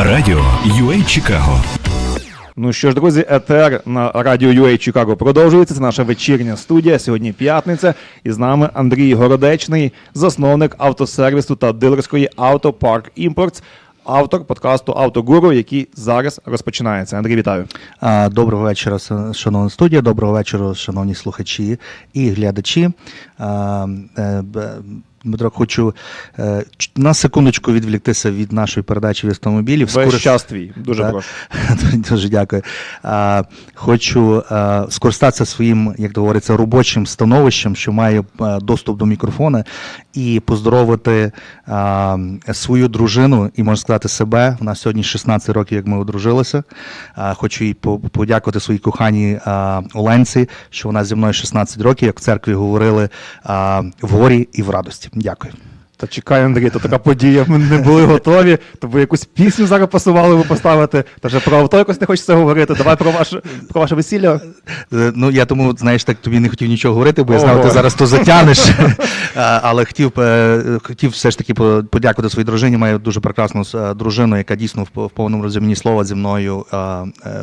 Радіо UA Чикаго. Ну що ж, друзі, етер на радіо UA Чикаго продовжується. Це наша вечірня студія. Сьогодні п'ятниця. І з нами Андрій Городечний, засновник автосервісу та дилерської Автопарк Імпортс, автор подкасту Автогуру, який зараз розпочинається. Андрій, вітаю. Доброго вечора, шановна студія, доброго вечора, шановні слухачі і глядачі. Е, Дмитро, хочу е, на секундочку відвліктися від нашої передачі від автомобілів. Весь час твій. Дуже Да. прошу. Дуже дякую. Е, хочу е, скористатися своїм, як говориться, робочим становищем, що має а, доступ до мікрофона, і поздоровити а, свою дружину і можна сказати себе. У нас сьогодні 16 років, як ми одружилися. А, хочу по- подякувати своїй коханій а, Оленці, що вона зі мною 16 років, як в церкві говорили, а, в горі і в радості. Дякую. Та чекай, Андрій, то така подія. Ми не були готові. То ви якусь пісню зараз пасували ви поставити. Та вже про авто якось не хочеться говорити. Давай про ваше про ваше весілля. Е, Ну, я тому, знаєш, так тобі не хотів нічого говорити, бо я знав, ти зараз то затягнеш. Але хотів, е, хотів все ж таки подякувати своїй дружині. Маю дуже прекрасну е, дружину, яка дійсно в повному розумінні слова зі мною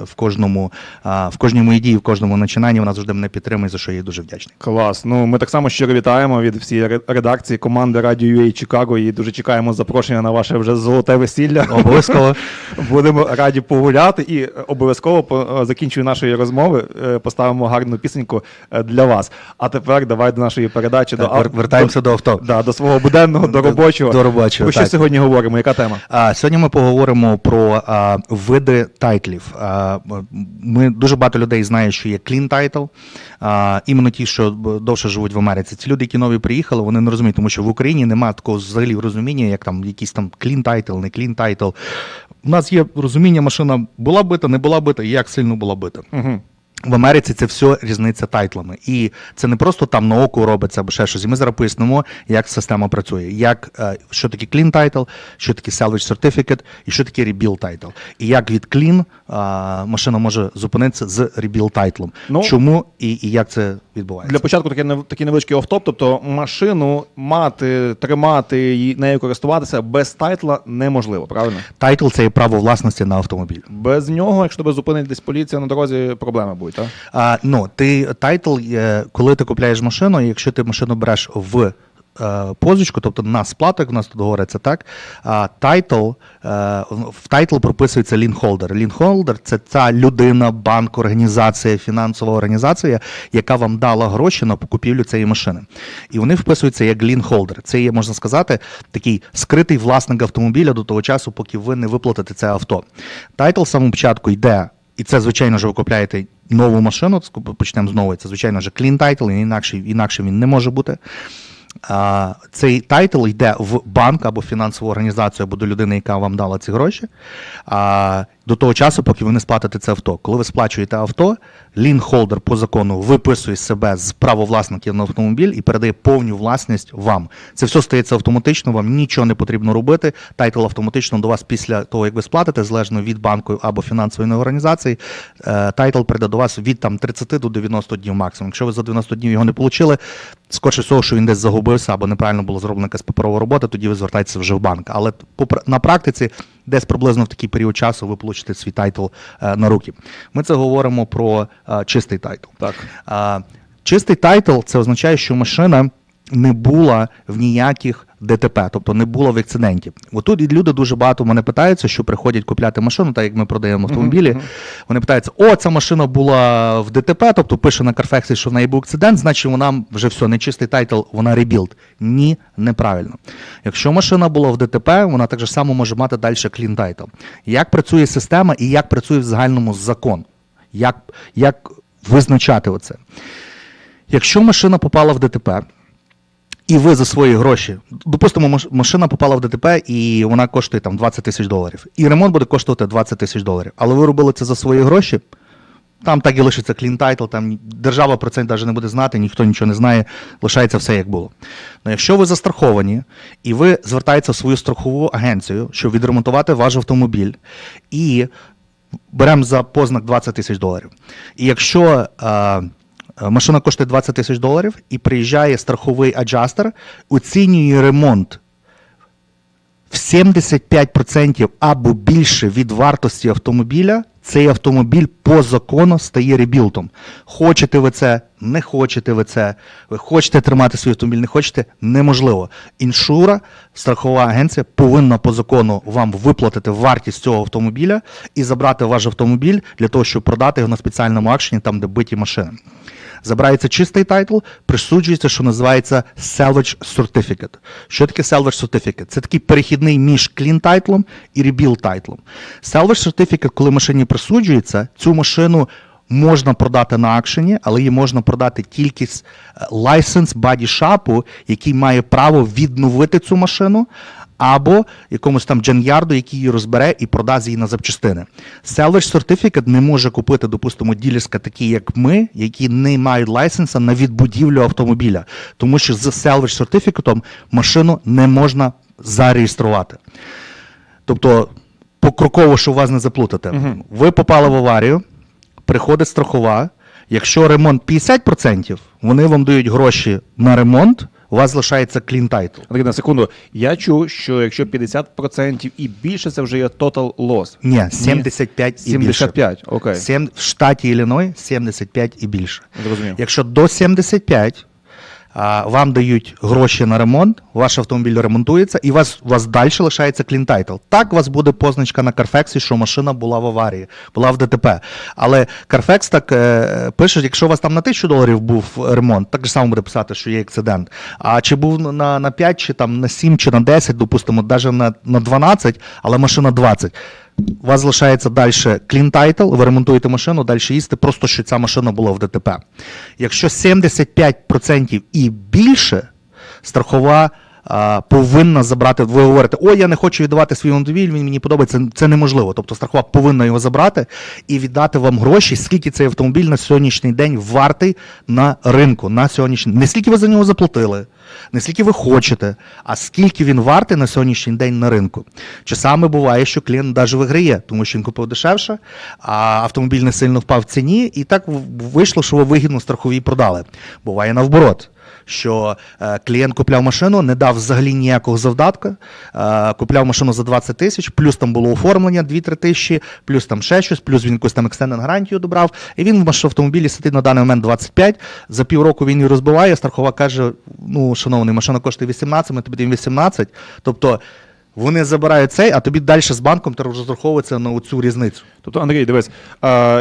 в кожному, в кожній моїй дії, в кожному начинанні. Вона завжди мене підтримує, за що я їй дуже вдячний. Клас. Ну ми так само щиро вітаємо від всієї редакції команди Радіо UA Чикаго і дуже чекаємо запрошення на ваше вже золоте весілля. Обов'язково. Будемо раді погуляти і обов'язково по е, закінчую нашої розмови. е, Поставимо гарну пісеньку е, для вас. А тепер давай до нашої передачі Так, до вертаємося до авто. Да, до свого буденного, до До- робочого. до робочого, Про що так. сьогодні говоримо? Яка тема? А, сьогодні ми поговоримо про а, види тайтлів. А, ми дуже багато людей знає, що є clean title, а, іменно ті, що довше живуть в Америці. Ці люди, які нові приїхали, вони не розуміють, тому що в Україні немає такого взагалі розуміння, як там якийсь там клін тайтл, не клін тайтл. У нас є розуміння, машина була бита, не була бита, і як сильно була бита. Угу. В Америці це все різниця тайтлами. І це не просто там на око робиться або ще щось. І ми зараз пояснимо, як система працює. Як, е, що таке clean title, що таке salvage certificate і що таке rebuild title. І як від clean е, машина може зупинитися з rebuild title. Ну, Чому і, і як це відбувається? Для початку такий, такий невеличкий офтоп, тобто машину мати, тримати і нею користуватися без тайтла неможливо, правильно? Тайтл це є право власності на автомобіль. Без нього, якщо тебе зупинить десь поліція на дорозі, проблеми будуть, так? А, ну, ти тайтл, е, коли ти купляєш машину, якщо ти машину береш в е, позичку, тобто на сплату, як у нас тут говориться, так, а, тайтл, е, в тайтл прописується лінхолдер. Лінхолдер це ця людина, банк, організація, фінансова організація, яка вам дала гроші на покупівлю цієї машини. І вони вписуються як лінхолдер. Це є, можна сказати, такий скритий власник автомобіля до того часу, поки ви не виплатите це авто. Тайтл з самого початку йде і це, звичайно ж, ви купляєте нову машину, почнемо знову. Це, звичайно ж, clean title, інакше, інакше він не може бути. А, цей тайтл йде в банк або фінансову організацію, або до людини, яка вам дала ці гроші. А, до того часу, поки ви не сплатите це авто. Коли ви сплачуєте авто, лінхолдер по закону виписує себе з правовласників на автомобіль і передає повну власність вам. Це все стається автоматично, вам нічого не потрібно робити. Тайтл автоматично до вас після того, як ви сплатите, залежно від банку або фінансової організації, е, тайтл прийде до вас від там 30 до 90 днів максимум. Якщо ви за 90 днів його не отримали, скорше всього, що він десь загубився або неправильно була зроблена якась паперова робота, тоді ви звертаєтеся вже в банк. Але на практиці десь приблизно в такий період часу ви получите свій тайтл е, на руки. Ми це говоримо про е, чистий тайтл. Так. Чистий тайтл це означає, що машина не була в ніяких ДТП, тобто не було в акциденті. Отут і люди дуже багато мене питаються, що приходять купляти машину, так як ми продаємо автомобілі. Вони питаються: о, ця машина була в ДТП, тобто пише на Carfax, що в неї був акцидент, значить вона вже все, не чистий тайтл, вона ребілд. Ні, неправильно. Якщо машина була в ДТП, вона так же само може мати далі клін тайтл. Як працює система і як працює в загальному закон? Як, як визначати оце? Якщо машина попала в ДТП, і ви за свої гроші, допустимо, машина попала в ДТП і вона коштує там 20 тисяч доларів. І ремонт буде коштувати 20 тисяч доларів. Але ви робили це за свої гроші, там так і лишиться клін тайтл, там держава про це навіть не буде знати, ніхто нічого не знає, лишається все як було. Ну якщо ви застраховані і ви звертаєтеся в свою страхову агенцію, щоб відремонтувати ваш автомобіль, і беремо за познак 20 тисяч доларів. І якщо е, машина коштує 20 тисяч доларів і приїжджає страховий аджастер, оцінює ремонт в 75% або більше від вартості автомобіля цей автомобіль по закону стає ребілтом. Хочете ви це, не хочете ви це, ви хочете тримати свій автомобіль, не хочете, неможливо. Іншура, страхова агенція повинна по закону вам виплатити вартість цього автомобіля і забрати ваш автомобіль для того, щоб продати його на спеціальному акшені, там, де биті машини. Забирається чистий тайтл, присуджується, що називається Salvage Certificate. Що таке Salvage Certificate? Це такий перехідний між clean тайтлом і rebuild тайтлом. Salvage Certificate, коли машині присуджується, цю машину можна продати на акшені, але її можна продати тільки з body shop, який має право відновити цю машину, або якомусь там дженярду, який її розбере і продасть її на запчастини. Salvage Certificate не може купити, допустимо, ділерська, такі як ми, які не мають лайсенса на відбудівлю автомобіля, тому що з Salvage Certificate машину не можна зареєструвати. Тобто, покроково, щоб вас не заплутати, ви попали в аварію, приходить страхова. Якщо ремонт 50%, вони вам дають гроші на ремонт, у вас залишається клін тайтл. Андрій, на секунду. Я чув, що якщо 50% і більше, це вже є total loss. Ні, 75 і більше. 75, окей. Сім- В штаті Ілліной 75 і більше. Зрозумів. Якщо до 75 а, вам дають гроші на ремонт, ваш автомобіль ремонтується, і вас, у вас далі лишається clean title. Так у вас буде позначка на Carfax, що машина була в аварії, була в ДТП. Але Carfax так е, пише, якщо у вас там на 1000 доларів був ремонт, так же само буде писати, що є акцидент. А чи був на, на 5, чи там на 7, чи на 10, допустимо, навіть на, на 12, але машина 20. У вас залишається далі clean title, ви ремонтуєте машину, далі їсти, просто що ця машина була в ДТП. Якщо 75% і більше, страхова повинна забрати. Ви говорите, ой, я не хочу віддавати свій автомобіль, він мені подобається. Це неможливо. Тобто страхова повинна його забрати і віддати вам гроші, скільки цей автомобіль на сьогоднішній день вартий на ринку. На сьогоднішній не скільки ви за нього заплатили, не скільки ви хочете, а скільки він вартий на сьогоднішній день на ринку. Часами буває, що клієнт навіть виграє, тому що він купив дешевше, а автомобіль не сильно впав в ціні, і так вийшло, що ви вигідно страхові продали. Буває навборот що е, клієнт купляв машину, не дав взагалі ніякого завдатка, е, купляв машину за 20 тисяч, плюс там було оформлення 2-3 тисячі, плюс там ще щось, плюс він якусь там екстенден гарантію добрав. І він в автомобілі сидить на даний момент 25, за півроку він її розбиває, страхова каже, ну, шановний, машина коштує 18, ми тобі даємо 18. Тобто вони забирають цей, а тобі далі з банком треба розраховуватися на цю різницю. Тобто, Андрій, дивись,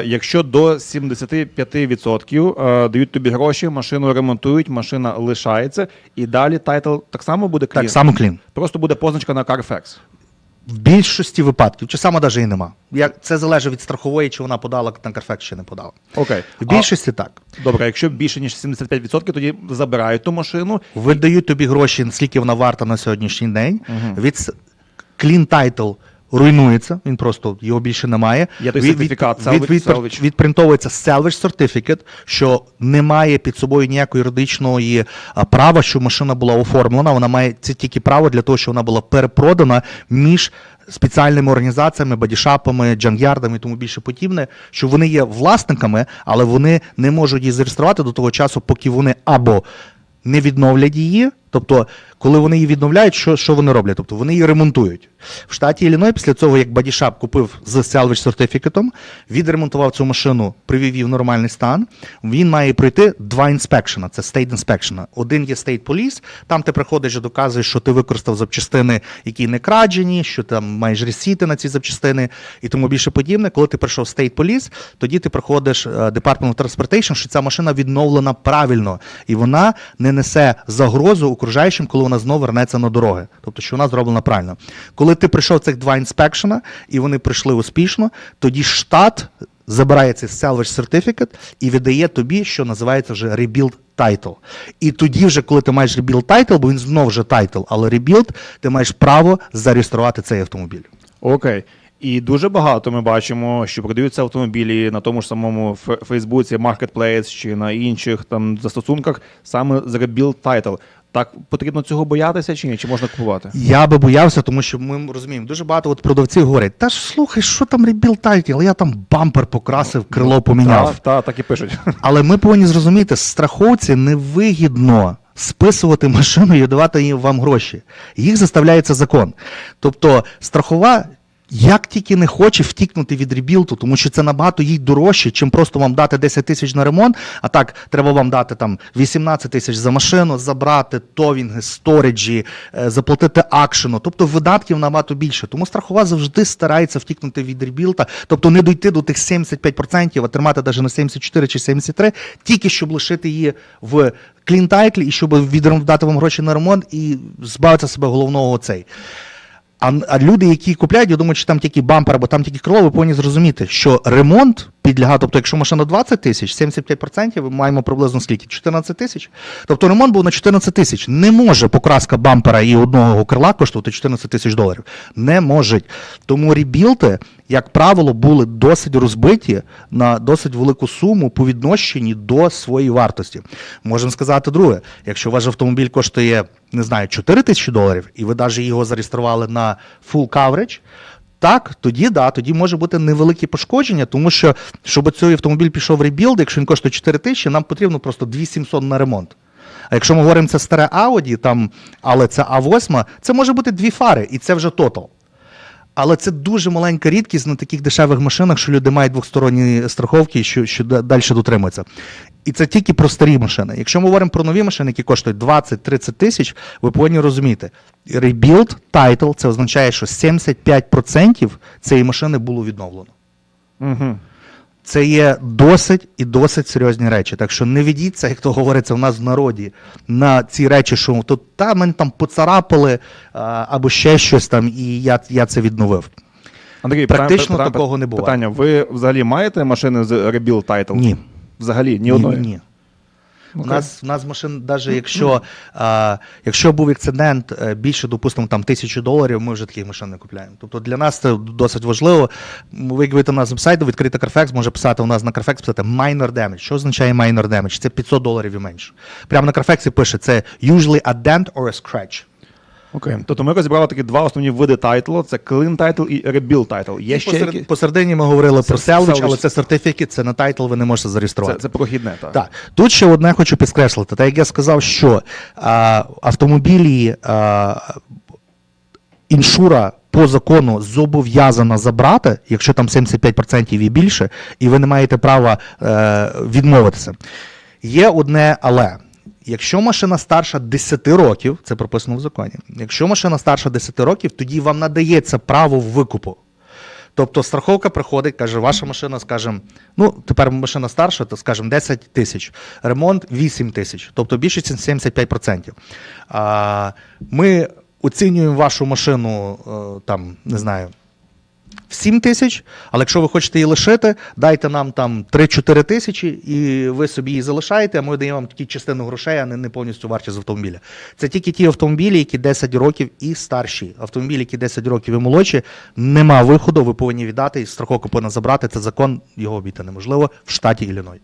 якщо до 75% е, дають тобі гроші, машину ремонтують, машина лишається, і далі тайтл так само буде клін? Так само клін. Просто буде позначка на Carfax. В більшості випадків, чи саме навіть і нема. Як це залежить від страхової, чи вона подала на Carfax, чи не подала. Окей. В більшості так. Добре, якщо більше ніж 75%, тоді забирають ту машину. Видають тобі гроші, скільки вона варта на сьогоднішній день. Від Clean Title руйнується, він просто його більше немає. Є той Від- від- сертифікат від, salvage- від, salvage. відпринтовується Salvage Certificate, що не має під собою ніякої юридичної права, що машина була оформлена. Вона має це тільки право для того, що вона була перепродана між спеціальними організаціями, бодішапами, джанкярдами і тому більше подібне, що вони є власниками, але вони не можуть її зареєструвати до того часу, поки вони або не відновлять її. Тобто, коли вони її відновляють, що, що вони роблять? Тобто вони її ремонтують. В штаті Ілліной після цього, як Бодішап купив з salvage сертифікатом, відремонтував цю машину, привів її в нормальний стан. Він має пройти два інспекшена. Це state inspection. Один є state police, там ти приходиш і доказуєш, що ти використав запчастини, які не краджені, що там маєш ресіти на ці запчастини і тому більше подібне. Коли ти прийшов state police, тоді ти приходиш е, Department of Transportation, що ця машина відновлена правильно і вона не несе загрозу окружаючим, коли вона знову вернеться на дороги. Тобто, що вона зроблена правильно. Коли ти прийшов цих два інспекшена і вони прийшли успішно, тоді штат забирає цей salvage certificate і віддає тобі, що називається вже rebuild title. І тоді, вже, коли ти маєш rebuild title, бо він знову вже title, але rebuild, ти маєш право зареєструвати цей автомобіль. Окей. І дуже багато ми бачимо, що продаються автомобілі на тому ж самому Фейсбуці, Marketplace чи на інших там застосунках саме з Rebuild Title. Так потрібно цього боятися чи ні? Чи можна купувати? Я би боявся, тому що ми розуміємо, дуже багато от продавців говорять, та ж слухай, що там rebuild title, я там бампер покрасив, крило поміняв. Так, та, так і пишуть. Але ми повинні зрозуміти, страховці невигідно списувати машину і давати їм вам гроші. Їх заставляє це закон. Тобто страхова. Як тільки не хоче втікнути від ребілту, тому що це набагато їй дорожче, чим просто вам дати 10 тисяч на ремонт, а так треба вам дати там 18 тисяч за машину, забрати товінги, сториджі, е, заплатити акшену. Тобто видатків набагато більше. Тому страхова завжди старається втікнути від ребілта, тобто не дойти до тих 75%, а тримати навіть на 74 чи 73, тільки щоб лишити її в клінтайтлі і щоб віддати вам гроші на ремонт і збавити себе головного оцей. А, а люди, які купляють, я думаю, що там тільки бампер або там тільки крило, ви повинні зрозуміти, що ремонт підлягає, тобто, якщо машина 20 тисяч, 75% ми маємо приблизно скільки? 14 тисяч. Тобто ремонт був на 14 тисяч. Не може покраска бампера і одного крила коштувати 14 тисяч доларів. Не можуть. Тому ребілти, як правило, були досить розбиті на досить велику суму по відношенні до своєї вартості. Можемо сказати друге, якщо ваш автомобіль коштує, не знаю, 4 тисячі доларів, і ви навіть його зареєстрували на full coverage, так, тоді да, тоді може бути невеликі пошкодження, тому що щоб цей автомобіль пішов в ребілд, якщо він коштує 4 тисячі, нам потрібно просто 2700 на ремонт. А якщо ми говоримо це старе Audi, там, але це А8, це може бути дві фари, і це вже тотал. Але це дуже маленька рідкість на таких дешевих машинах, що люди мають двосторонні страховки, що, що далі дотримуються. І це тільки про старі машини. Якщо ми говоримо про нові машини, які коштують 20-30 тисяч, ви повинні розуміти, rebuild title це означає, що 75% цієї машини було відновлено. Угу. Це є досить і досить серйозні речі. Так що не ведіться, як то говориться в нас в народі, на ці речі, що тут та мене там поцарапали або ще щось там, і я, я це відновив. Андрій, Практично питання- такого не буває. Питання: ви взагалі маєте машини з Rebuild Title? Ні. Взагалі, ні одної. Ні, ні. У нас, у нас машин, навіть якщо, а, якщо був акцидент е, більше, допустимо, там тисячі доларів, ми вже таких машин не купляємо. Тобто для нас це досить важливо. Ви вийдете на вебсайт, відкрити Carfax, може писати у нас на Carfax, писати minor damage. Що означає minor damage? Це 500 доларів і менше. Прямо на Carfax пише, це usually a dent or a scratch. Окей. Тобто ми розібрали такі два основні види тайтлу: це Clean Title і Rebuild Title. Є І ще посеред- які? посередині ми говорили про Це salvage, salvage. але це сертифікат, це на тайтл, ви не можете зареєструвати. Це, це прохідне, так. Так, тут ще одне хочу підкреслити. Так як я сказав, що а, автомобілі а, іншура по закону зобов'язана забрати, якщо там 75% і більше, і ви не маєте права е, відмовитися. Є одне але. Якщо машина старша 10 років, це прописано в законі. Якщо машина старша 10 років, тоді вам надається право викупу. Тобто страховка приходить, каже, ваша машина, скажімо, ну тепер машина старша, то скажімо, 10 тисяч, ремонт 8 тисяч, тобто більше 75%. А, ми оцінюємо вашу машину е, там, не знаю. В 7 тисяч, але якщо ви хочете її лишити, дайте нам там 3-4 тисячі, і ви собі її залишаєте, а ми даємо вам тільки частину грошей, а не, не повністю вартість автомобіля. Це тільки ті автомобілі, які 10 років і старші. Автомобілі, які 10 років і молодші, нема виходу, ви повинні віддати, і страховку повинна забрати. Це закон, його обійти неможливо в штаті Ілліной.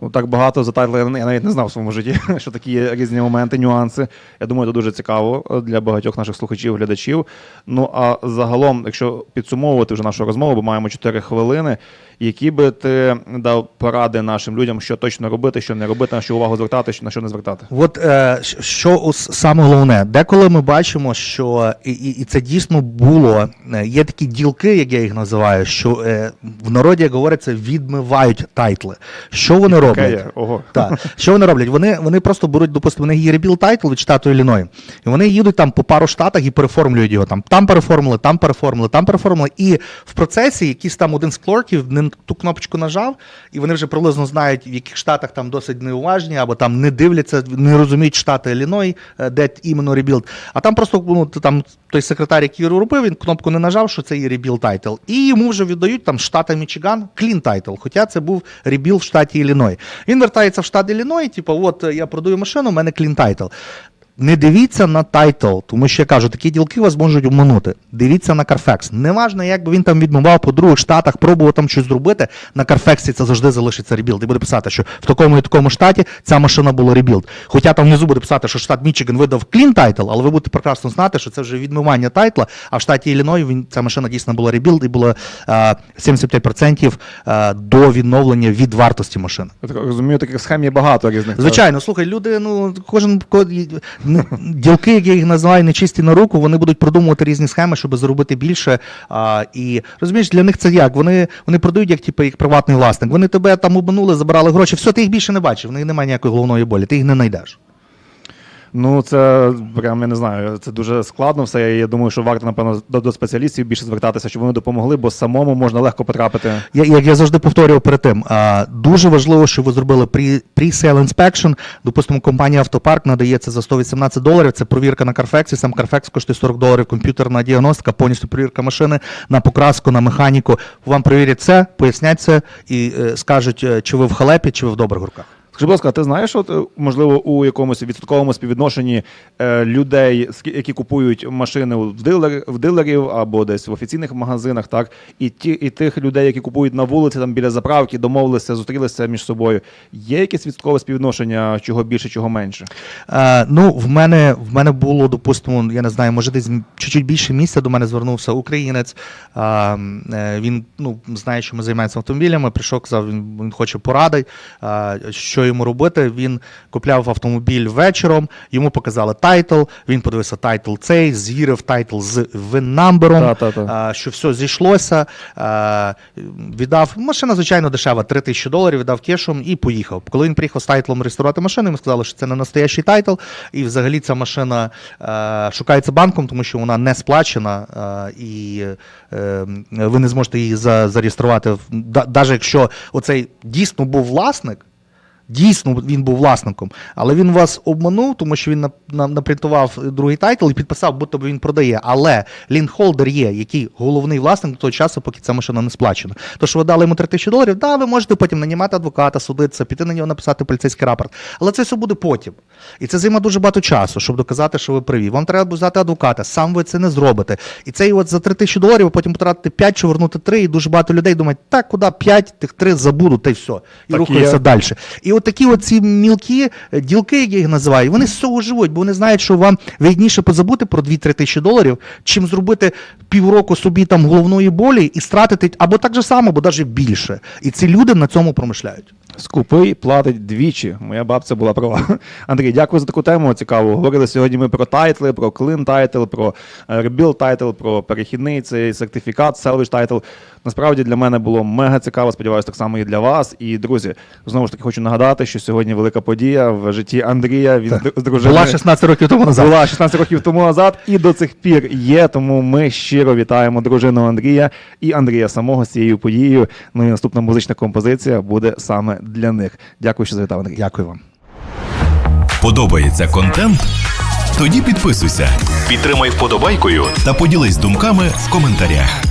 Ну, так багато за тайтли я навіть не знав в своєму житті, що такі є різні моменти, нюанси. Я думаю, це дуже цікаво для багатьох наших слухачів, глядачів. Ну а загалом, якщо підсумовувати вже нашу розмову, бо маємо 4 хвилини, які би ти дав поради нашим людям, що точно робити, що не робити, на що увагу звертати, на що не звертати. От е, що саме головне, деколи ми бачимо, що і, і, і це дійсно було. е, Є такі ділки, як я їх називаю, що е, в народі, як говориться, відмивають тайтли. Що вони роблять? Є. Ого. Так. Що вони роблять? Вони, вони просто беруть, допустимо, вони є ребіл тайтл від штату Ілліной. І вони їдуть там по пару штатах і переформлюють його. Там, там переформили, там переформили, там переформили. І в процесі якийсь там один з клорків не ту кнопочку нажав, і вони вже приблизно знають, в яких штатах там досить неуважні, або там не дивляться, не розуміють штати Ілліной, е, де іменно ребілд. А там просто ну, там той секретар, який робив, він кнопку не нажав, що це є ребіл тайтл. І йому вже віддають там штата Мічиган клін тайтл. Хоча це був ребіл в штаті Ілліной. Він вертається в штат Ілліной, типу, от е, я продаю машину, у мене клін тайтл. Не дивіться на тайтл, тому що я кажу, такі ділки вас можуть обманути. Дивіться на Carfax. Неважно, як би він там відмивав по других штатах, пробував там щось зробити. На Carfax це завжди залишиться ребілд. І буде писати, що в такому і такому штаті ця машина була ребілд. Хоча там внизу буде писати, що штат Мічиган видав клін тайтл, але ви будете прекрасно знати, що це вже відмивання тайтла. А в штаті Ілліной він ця машина дійсно була ребілд і було е, 75% е, до відновлення від вартості машини. Я так розумію, таких схем є багато різних. Звичайно, слухай, люди, ну кожен ділки, як я їх називаю, нечисті на руку, вони будуть продумувати різні схеми, щоб заробити більше. А, і розумієш, для них це як? Вони, вони продають як типу, як приватний власник. Вони тебе там обманули, забрали гроші. Все, ти їх більше не бачив. В них немає ніякої головної болі, ти їх не знайдеш. Ну, це прям я не знаю. Це дуже складно все. Я думаю, що варто, напевно, до, до спеціалістів більше звертатися, щоб вони допомогли, бо самому можна легко потрапити. Я, як я завжди повторював перед тим, а, дуже важливо, що ви зробили pre- pre-sale inspection. Допустимо, компанія Автопарк надає це за 118 доларів. Це провірка на Carfax, сам Carfax коштує 40 доларів, комп'ютерна діагностика, повністю перевірка машини на покраску, на механіку. Вам перевірять це, пояснять це і е, скажуть, е, чи ви в халепі, чи ви в добрих руках. Скажи, будь ласка, ти знаєш, от, е, можливо, у якомусь відсотковому співвідношенні е, людей, які купують машини в, дилер, в дилерів або десь в офіційних магазинах, так, і, ті, і тих людей, які купують на вулиці, там біля заправки, домовилися, зустрілися між собою. Є якесь відсоткове співвідношення, чого більше, чого менше? Е, ну, в мене, в мене було, допустимо, я не знаю, може десь чуть-чуть більше місця до мене звернувся українець. Е, е, він ну, знає, що ми займаємося автомобілями. Прийшов, казав, він, він хоче поради, е, що йому робити. Він купляв автомобіль вечором, йому показали тайтл, він подивився тайтл цей, звірив тайтл з вин-намбером, е, що все зійшлося. Е, віддав машина, звичайно, дешева, 3 тисячі доларів, віддав кешом і поїхав. Коли він приїхав з тайтлом реєструвати машину, йому сказали, що це не настоящий тайтл, і взагалі ця машина е, шукається банком, тому що вона не сплачена, і ви не зможете її зареєструвати. Навіть якщо оцей дійсно був власник. Дійсно, він був власником, але він вас обманув, тому що він на, на, напринтував другий тайтл і підписав, будто би він продає. Але лінхолдер є, який головний власник до того часу, поки ця машина не сплачена. То, що ви дали йому 3 тисячі доларів, да, ви можете потім нанімати адвоката, судитися, піти на нього написати поліцейський рапорт. Але це все буде потім. І це займе дуже багато часу, щоб доказати, що ви праві. Вам треба взяти адвоката, сам ви це не зробите. І це от за 3 тисячі доларів ви потім потратите 5 чи вернути 3, і дуже багато людей думають, так, куди 5, тих 3 забуду, та й все. І Так рухаються є. далі. І от такі оці мілкі е, ділки, як я їх називаю, вони з цього живуть, бо вони знають, що вам вигідніше позабути про 2-3 тисячі доларів, чим зробити півроку собі там головної болі і стратити або так же само, або навіть більше. І ці люди на цьому промишляють. Скупий платить двічі. Моя бабця була права. Андрій, дякую за таку тему. Цікаву. Говорили сьогодні ми про тайтли, про клин тайтл, про ребіл тайтл, про перехідний цей сертифікат, селвіж тайтл. Насправді для мене було мега цікаво. Сподіваюся, так само і для вас. І друзі, знову ж таки хочу нагадати, що сьогодні велика подія в житті Андрія. Він з дружиною Була 16 років тому назад. була 16 років тому назад і до цих пір є. Тому ми щиро вітаємо дружину Андрія і Андрія самого з цією подією. Ну і наступна музична композиція буде саме для них. Дякую, що завітав Андрій. Дякую вам. Подобається контент? Тоді підписуйся, підтримай вподобайкою та поділись думками в коментарях.